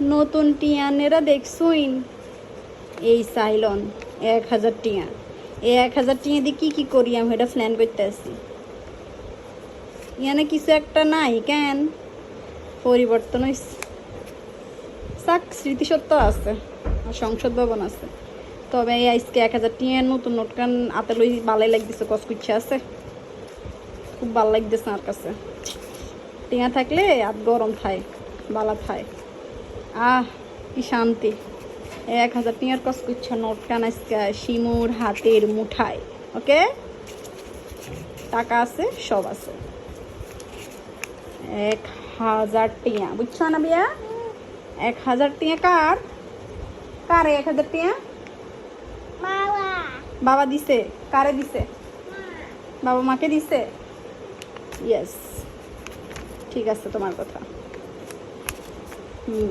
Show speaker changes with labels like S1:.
S1: নতুন টিয়ানেরা দেখছুইন এই সাইলন, এক হাজার টিয়া। এই এক হাজার টিয়া দিয়ে কী কী করি আমি? এটা প্ল্যান করতে আসি ইয়ানে কিছু একটা নাই কেন? পরিবর্তন হয়েছে সাক স্মৃতিসত্য আছে আর সংসদ ভবন আছে। তবে এই আজকে এক হাজার টিয়ার নতুন নোটকান আতে লই ভালোই লাগতেছে, কচকুচ্ছে আছে। খুব ভালো লাগতেছে আমার কাছে। টিয়া থাকলে আর গরম থায় বালা থায় আহ কি শান্তি। এক হাজার টিয়ার কচকুচ্ছা নোটকান আজকে শিমুর হাতের মুঠায় ওকে? টাকা আছে সব আছে। এক হাজার টিয়া বুঝছ না বিয়া এক হাজার টিয়া কার? কার এক হাজার টিয়া?
S2: বাবা।
S1: বাবা দিছে কারে দিছে? বাবা মাকে দিছে? ইয়েস ঠিক আছে তোমার কথা। হুম।